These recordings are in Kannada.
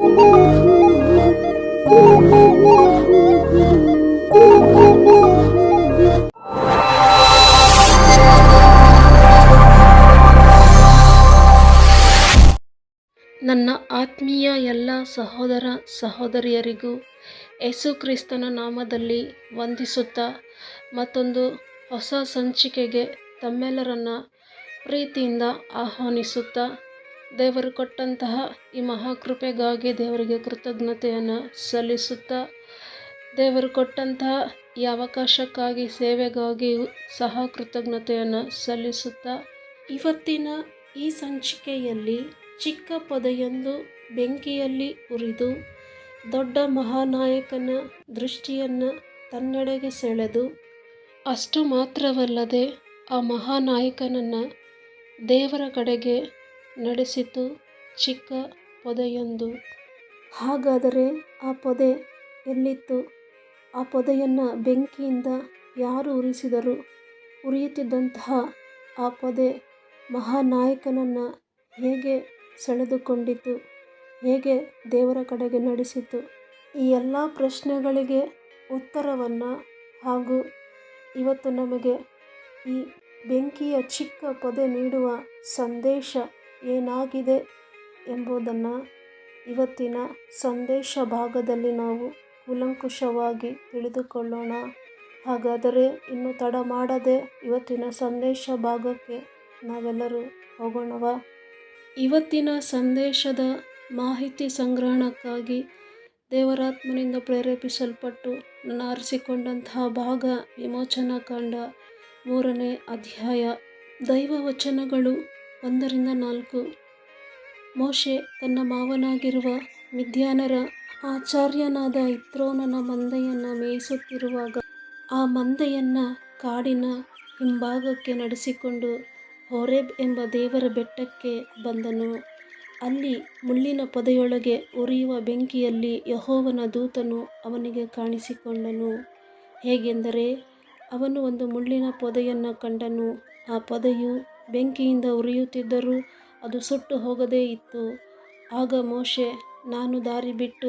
ನನ್ನ ಆತ್ಮೀಯ ಎಲ್ಲ ಸಹೋದರ ಸಹೋದರಿಯರಿಗೂ ಯೇಸು ಕ್ರಿಸ್ತನ ನಾಮದಲ್ಲಿ ವಂದಿಸುತ್ತಾ ಮತ್ತೊಂದು ಹೊಸ ಸಂಚಿಕೆಗೆ ತಮ್ಮೆಲ್ಲರನ್ನ ಪ್ರೀತಿಯಿಂದ ಆಹ್ವಾನಿಸುತ್ತಾ ದೇವರು ಕೊಟ್ಟಂತಹ ಈ ಮಹಾಕೃಪೆಗಾಗಿ ದೇವರಿಗೆ ಕೃತಜ್ಞತೆಯನ್ನು ಸಲ್ಲಿಸುತ್ತಾ, ದೇವರು ಕೊಟ್ಟಂತಹ ಈ ಅವಕಾಶಕ್ಕಾಗಿ ಸೇವೆಗಾಗಿಯೂ ಸಹ ಕೃತಜ್ಞತೆಯನ್ನು ಸಲ್ಲಿಸುತ್ತಾ, ಇವತ್ತಿನ ಈ ಸಂಚಿಕೆಯಲ್ಲಿ ಚಿಕ್ಕ ಪೊದೆಯೊಂದು ಬೆಂಕಿಯಲ್ಲಿ ಉರಿದು ದೊಡ್ಡ ಮಹಾನಾಯಕನ ದೃಷ್ಟಿಯನ್ನು ತನ್ನೆಡೆಗೆ ಸೆಳೆದು, ಅಷ್ಟು ಮಾತ್ರವಲ್ಲದೆ ಆ ಮಹಾನಾಯಕನನ್ನು ದೇವರ ಕಡೆಗೆ ನಡೆಸಿತು ಚಿಕ್ಕ ಪೊದೆಯೊಂದು. ಹಾಗಾದರೆ ಆ ಪೊದೆ ಎಲ್ಲಿತ್ತು? ಆ ಪೊದೆಯನ್ನು ಬೆಂಕಿಯಿಂದ ಯಾರು ಉರಿಸಿದರು? ಉರಿಯುತ್ತಿದ್ದಂತಹ ಆ ಪೊದೆ ಮಹಾನಾಯಕನನ್ನು ಹೇಗೆ ಸೆಳೆದುಕೊಂಡಿತು? ಹೇಗೆ ದೇವರ ಕಡೆಗೆ ನಡೆಸಿತು? ಈ ಎಲ್ಲ ಪ್ರಶ್ನೆಗಳಿಗೆ ಉತ್ತರವನ್ನು ಹಾಗೂ ಇವತ್ತು ನಮಗೆ ಈ ಬೆಂಕಿಯ ಚಿಕ್ಕ ಪೊದೆ ನೀಡುವ ಸಂದೇಶ ಏನಾಗಿದೆ ಎಂಬುದನ್ನು ಇವತ್ತಿನ ಸಂದೇಶ ಭಾಗದಲ್ಲಿ ನಾವು ಕೂಲಂಕುಷವಾಗಿ ತಿಳಿದುಕೊಳ್ಳೋಣ. ಹಾಗಾದರೆ ಇನ್ನು ತಡ ಮಾಡದೆ ಇವತ್ತಿನ ಸಂದೇಶ ಭಾಗಕ್ಕೆ ನಾವೆಲ್ಲರೂ ಹೋಗೋಣವಾ? ಇವತ್ತಿನ ಸಂದೇಶದ ಮಾಹಿತಿ ಸಂಗ್ರಹಣಕ್ಕಾಗಿ ದೇವರಾತ್ಮನಿಂದ ಪ್ರೇರೇಪಿಸಲ್ಪಟ್ಟು ನಾನು ಆರಿಸಿಕೊಂಡಂತಹ ಭಾಗ ವಿಮೋಚನಾ ಕಾಂಡ ಮೂರನೇ ಅಧ್ಯಾಯ. ದೈವ ವಚನಗಳು ಒಂದರಿಂದ ನಾಲ್ಕು. ಮೋಶೆ ತನ್ನ ಮಾವನಾಗಿರುವ ಮಿದ್ಯಾನರ ಆಚಾರ್ಯನಾದ ಇತ್ರೋನನ ಮಂದೆಯನ್ನು ಮೇಯಿಸುತ್ತಿರುವಾಗ ಆ ಮಂದೆಯನ್ನು ಕಾಡಿನ ಹಿಂಭಾಗಕ್ಕೆ ನಡೆಸಿಕೊಂಡು ಹೊರೇಬ್ ಎಂಬ ದೇವರ ಬೆಟ್ಟಕ್ಕೆ ಬಂದನು. ಅಲ್ಲಿ ಮುಳ್ಳಿನ ಪೊದೆಯೊಳಗೆ ಉರಿಯುವ ಬೆಂಕಿಯಲ್ಲಿ ಯಹೋವನ ದೂತನು ಅವನಿಗೆ ಕಾಣಿಸಿಕೊಂಡನು. ಹೇಗೆಂದರೆ ಅವನು ಒಂದು ಮುಳ್ಳಿನ ಪೊದೆಯನ್ನು ಕಂಡನು. ಆ ಪೊದೆಯು ಬೆಂಕಿಯಿಂದ ಉರಿಯುತ್ತಿದ್ದರೂ ಅದು ಸುಟ್ಟು ಹೋಗದೇ ಇತ್ತು. ಆಗ ಮೋಶೆ, ನಾನು ದಾರಿ ಬಿಟ್ಟು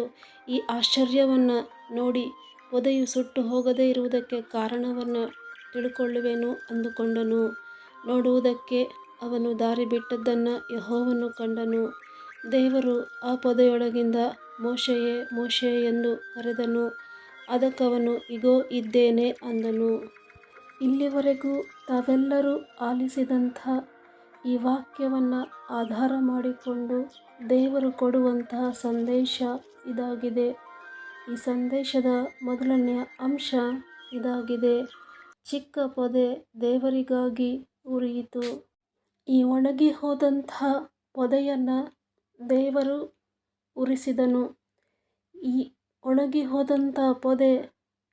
ಈ ಆಶ್ಚರ್ಯವನ್ನು ನೋಡಿ ಪೊದೆಯು ಸುಟ್ಟು ಹೋಗದೇ ಇರುವುದಕ್ಕೆ ಕಾರಣವನ್ನು ತಿಳ್ಕೊಳ್ಳುವೆನು ಅಂದುಕೊಂಡನು. ನೋಡುವುದಕ್ಕೆ ಅವನು ದಾರಿ ಬಿಟ್ಟದ್ದನ್ನು ಯಹೋವನ್ನು ಕಂಡನು. ದೇವರು ಆ ಪೊದೆಯೊಳಗಿಂದ ಮೋಶೆಯೇ ಮೋಶೆ ಎಂದು ಕರೆದನು. ಅದಕ್ಕವನು, ಇಗೋ, ಇದ್ದೇನೆ ಅಂದನು. ಇಲ್ಲಿವರೆಗೂ ತಾವೆಲ್ಲರೂ ಆಲಿಸಿದಂಥ ಈ ವಾಕ್ಯವನ್ನು ಆಧಾರ ಮಾಡಿಕೊಂಡು ದೇವರು ಕೊಡುವಂತಹ ಸಂದೇಶ ಇದಾಗಿದೆ. ಈ ಸಂದೇಶದ ಮೊದಲನೆಯ ಅಂಶ ಇದಾಗಿದೆ. ಚಿಕ್ಕ ಪೊದೆ ದೇವರಿಗಾಗಿ ಉರಿಯಿತು. ಈ ಒಣಗಿ ಹೋದಂಥ ಪೊದೆಯನ್ನು ದೇವರು ಉರಿಸಿದನು. ಈ ಒಣಗಿ ಹೋದಂಥ ಪೊದೆ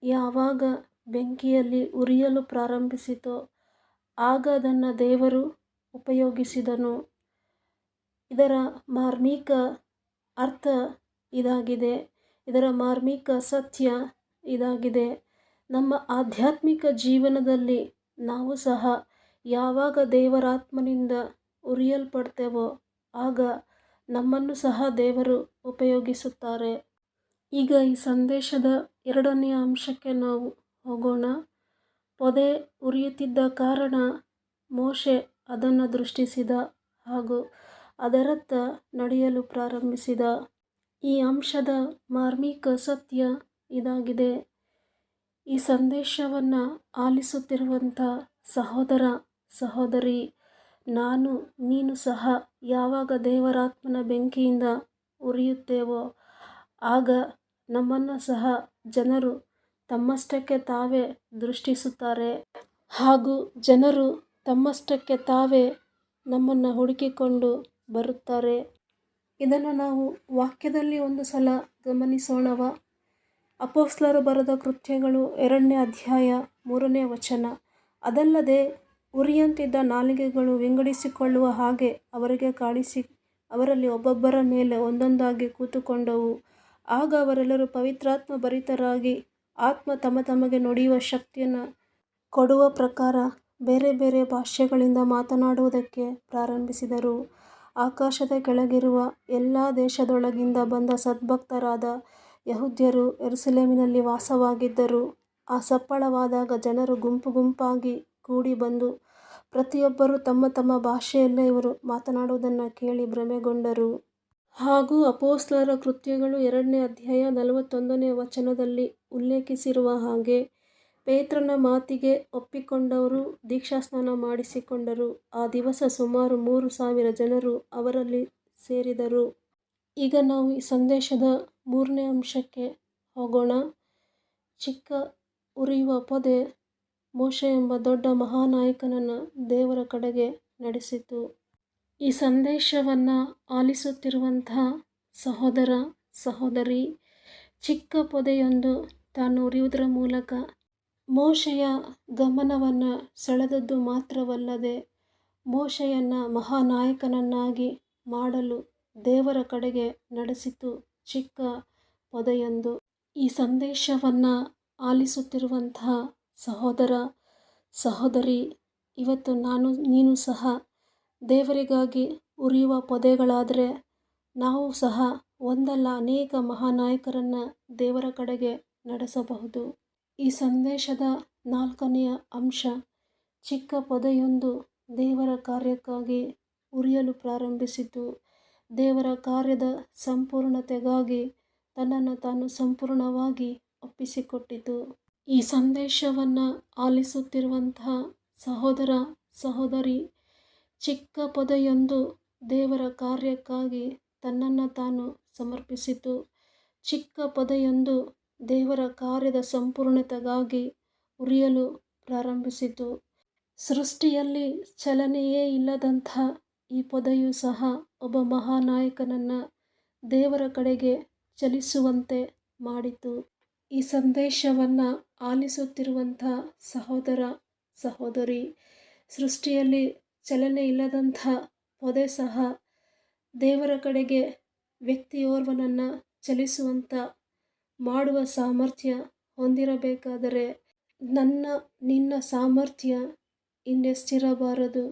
ಯಾವಾಗ ಬೆಂಕಿಯಲ್ಲಿ ಉರಿಯಲು ಪ್ರಾರಂಭಿಸಿತು. ಆಗ ಅದನ್ನು ದೇವರು ಉಪಯೋಗಿಸಿದನು. ಇದರ ಮಾರ್ಮಿಕ ಅರ್ಥ ಇದಾಗಿದೆ. ಇದರ ಮಾರ್ಮಿಕ ಸತ್ಯ ಇದಾಗಿದೆ. ನಮ್ಮ ಆಧ್ಯಾತ್ಮಿಕ ಜೀವನದಲ್ಲಿ ನಾವು ಸಹ ಯಾವಾಗ ದೇವರಾತ್ಮನಿಂದ ಉರಿಯಲ್ಪಡ್ತೇವೋ ಆಗ ನಮ್ಮನ್ನು ಸಹ ದೇವರು ಉಪಯೋಗಿಸುತ್ತಾರೆ. ಈಗ ಈ ಸಂದೇಶದ ಎರಡನೆಯ ಅಂಶಕ್ಕೆ ನಾವು ಹೋಗೋಣ. ಪೊದೆ ಉರಿಯುತ್ತಿದ್ದ ಕಾರಣ ಮೋಶೆ ಅದನ್ನು ದೃಷ್ಟಿಸಿದ ಹಾಗೂ ಅದರತ್ತ ನಡೆಯಲು ಪ್ರಾರಂಭಿಸಿದ. ಈ ಅಂಶದ ಮಾರ್ಮಿಕ ಸತ್ಯ ಇದಾಗಿದೆ. ಈ ಸಂದೇಶವನ್ನು ಆಲಿಸುತ್ತಿರುವಂಥ ಸಹೋದರ, ಸಹೋದರಿ, ನಾನು, ನೀನು ಸಹ ಯಾವಾಗ ದೇವರಾತ್ಮನ ಬೆಂಕಿಯಿಂದ ಉರಿಯುತ್ತೇವೋ, ಆಗ ನಮ್ಮನ್ನು ಸಹ ಜನರು ತಮ್ಮಷ್ಟಕ್ಕೆ ತಾವೇ ದೃಷ್ಟಿಸುತ್ತಾರೆ. ಹಾಗೂ ಜನರು ತಮ್ಮಷ್ಟಕ್ಕೆ ತಾವೇ ನಮ್ಮನ್ನು ಹುಡುಕಿಕೊಂಡು ಬರುತ್ತಾರೆ. ಇದನ್ನು ನಾವು ವಾಕ್ಯದಲ್ಲಿ ಒಂದು ಸಲ ಗಮನಿಸೋಣವ. ಅಪೋಸ್ಲರು ಬರೆದ ಕೃತ್ಯಗಳು ಎರಡನೇ ಅಧ್ಯಾಯ ಮೂರನೇ ವಚನ. ಅದಲ್ಲದೆ ಉರಿಯಂತಿದ್ದ ನಾಲಿಗೆಗಳು ವಿಂಗಡಿಸಿಕೊಳ್ಳುವ ಹಾಗೆ ಅವರಿಗೆ ಕಾಣಿಸಿ, ಅವರಲ್ಲಿ ಒಬ್ಬೊಬ್ಬರ ಮೇಲೆ ಒಂದೊಂದಾಗಿ ಕೂತುಕೊಂಡವು. ಆಗ ಅವರೆಲ್ಲರೂ ಪವಿತ್ರಾತ್ಮ ಭರಿತರಾಗಿ ಆತ್ಮ ತಮ್ಮ ತಮಗೆ ನುಡಿಯುವ ಶಕ್ತಿಯನ್ನು ಕೊಡುವ ಪ್ರಕಾರ ಬೇರೆ ಬೇರೆ ಭಾಷೆಗಳಿಂದ ಮಾತನಾಡುವುದಕ್ಕೆ ಪ್ರಾರಂಭಿಸಿದರು ಆಕಾಶದ ಕೆಳಗಿರುವ ಎಲ್ಲ ದೇಶದೊಳಗಿಂದ ಬಂದ ಸದ್ಭಕ್ತರಾದ ಯಹೂದ್ಯರು ಎರುಸಲೇಮಿನಲ್ಲಿ ವಾಸವಾಗಿದ್ದರು. ಆ ಸಪ್ಪಳವಾದಾಗ ಜನರು ಗುಂಪು ಗುಂಪಾಗಿ ಕೂಡಿ ಬಂದು ಪ್ರತಿಯೊಬ್ಬರೂ ತಮ್ಮ ತಮ್ಮ ಭಾಷೆಯಲ್ಲೇ ಇವರು ಮಾತನಾಡುವುದನ್ನು ಕೇಳಿ ಭ್ರಮೆಗೊಂಡರು. ಹಾಗೂ ಅಪೊಸ್ತಲರ ಕೃತ್ಯಗಳು ಎರಡನೇ ಅಧ್ಯಾಯ ನಲವತ್ತೊಂದನೇ ವಚನದಲ್ಲಿ ಉಲ್ಲೇಖಿಸಿರುವ ಹಾಗೆ ಪೇತ್ರನ ಮಾತಿಗೆ ಒಪ್ಪಿಕೊಂಡವರು ದೀಕ್ಷಾಸ್ನಾನ ಮಾಡಿಸಿಕೊಂಡರು. ಆ ದಿವಸ ಸುಮಾರು ಮೂರು ಸಾವಿರ ಜನರು ಅವರಲ್ಲಿ ಸೇರಿದರು. ಈಗ ನಾವು ಈ ಸಂದೇಶದ ಮೂರನೇ ಅಂಶಕ್ಕೆ ಹೋಗೋಣ. ಚಿಕ್ಕ ಉರಿಯುವ ಪೊದೆ ಮೋಶೆ ಎಂಬ ದೊಡ್ಡ ಮಹಾನಾಯಕನನ್ನು ದೇವರ ಕಡೆಗೆ ನಡೆಸಿತು. ಈ ಸಂದೇಶವನ್ನು ಆಲಿಸುತ್ತಿರುವಂತಹ ಸಹೋದರ ಸಹೋದರಿ, ಚಿಕ್ಕ ಪೊದೆಯೊಂದು ತಾನು ಉರಿಯುವುದರ ಮೂಲಕ ಮೋಶೆಯ ಗಮನವನ್ನು ಸೆಳೆದದ್ದು ಮಾತ್ರವಲ್ಲದೆ ಮೋಶೆಯನ್ನು ಮಹಾನಾಯಕನನ್ನಾಗಿ ಮಾಡಲು ದೇವರ ಕಡೆಗೆ ನಡೆಸಿತು ಚಿಕ್ಕ ಪೊದೆಯೊಂದು. ಈ ಸಂದೇಶವನ್ನು ಆಲಿಸುತ್ತಿರುವಂತಹ ಸಹೋದರ ಸಹೋದರಿ, ಇವತ್ತು ನಾನು ನೀನು ಸಹ ದೇವರಿಗಾಗಿ ಉರಿಯುವ ಪೊದೆಗಳಾದರೆ ನಾವು ಸಹ ಒಂದಲ್ಲ ಅನೇಕ ಮಹಾನಾಯಕರನ್ನು ದೇವರ ಕಡೆಗೆ ನಡೆಸಬಹುದು. ಈ ಸಂದೇಶದ ನಾಲ್ಕನೆಯ ಅಂಶ ಚಿಕ್ಕ ಪೊದೆಯೊಂದು ದೇವರ ಕಾರ್ಯಕ್ಕಾಗಿ ಉರಿಯಲು ಪ್ರಾರಂಭಿಸಿತು. ದೇವರ ಕಾರ್ಯದ ಸಂಪೂರ್ಣತೆಗಾಗಿ ತನ್ನನ್ನು ತಾನು ಸಂಪೂರ್ಣವಾಗಿ ಒಪ್ಪಿಸಿಕೊಟ್ಟಿತು. ಈ ಸಂದೇಶವನ್ನು ಆಲಿಸುತ್ತಿರುವಂತಹ ಸಹೋದರ ಸಹೋದರಿ, ಚಿಕ್ಕ ಪೊದೆಯೊಂದು ದೇವರ ಕಾರ್ಯಕ್ಕಾಗಿ ತನ್ನನ್ನು ತಾನು ಸಮರ್ಪಿಸಿತು. ಚಿಕ್ಕ ಪೊದೆಯೊಂದು ದೇವರ ಕಾರ್ಯದ ಸಂಪೂರ್ಣತೆಗಾಗಿ ಉರಿಯಲು ಪ್ರಾರಂಭಿಸಿತು. ಸೃಷ್ಟಿಯಲ್ಲಿ ಚಲನೆಯೇ ಇಲ್ಲದಂಥ ಈ ಪೊದೆಯು ಸಹ ಒಬ್ಬ ಮಹಾನಾಯಕನನ್ನು ದೇವರ ಕಡೆಗೆ ಚಲಿಸುವಂತೆ ಮಾಡಿತು. ಈ ಸಂದೇಶವನ್ನು ಆಲಿಸುತ್ತಿರುವಂಥ ಸಹೋದರ ಸಹೋದರಿ, ಸೃಷ್ಟಿಯಲ್ಲಿ ಚಲನೆ ಇಲ್ಲದಂಥ ಪೊದೆ ಸಹ ದೇವರ ಕಡೆಗೆ ವ್ಯಕ್ತಿಯೋರ್ವನನ್ನು ಚಲಿಸುವಂಥ ಮಾಡುವ ಸಾಮರ್ಥ್ಯ ಹೊಂದಿರಬೇಕಾದರೆ ನನ್ನ ನಿನ್ನ ಸಾಮರ್ಥ್ಯ ಇನ್ನೆಷ್ಟಿರಬಾರದು.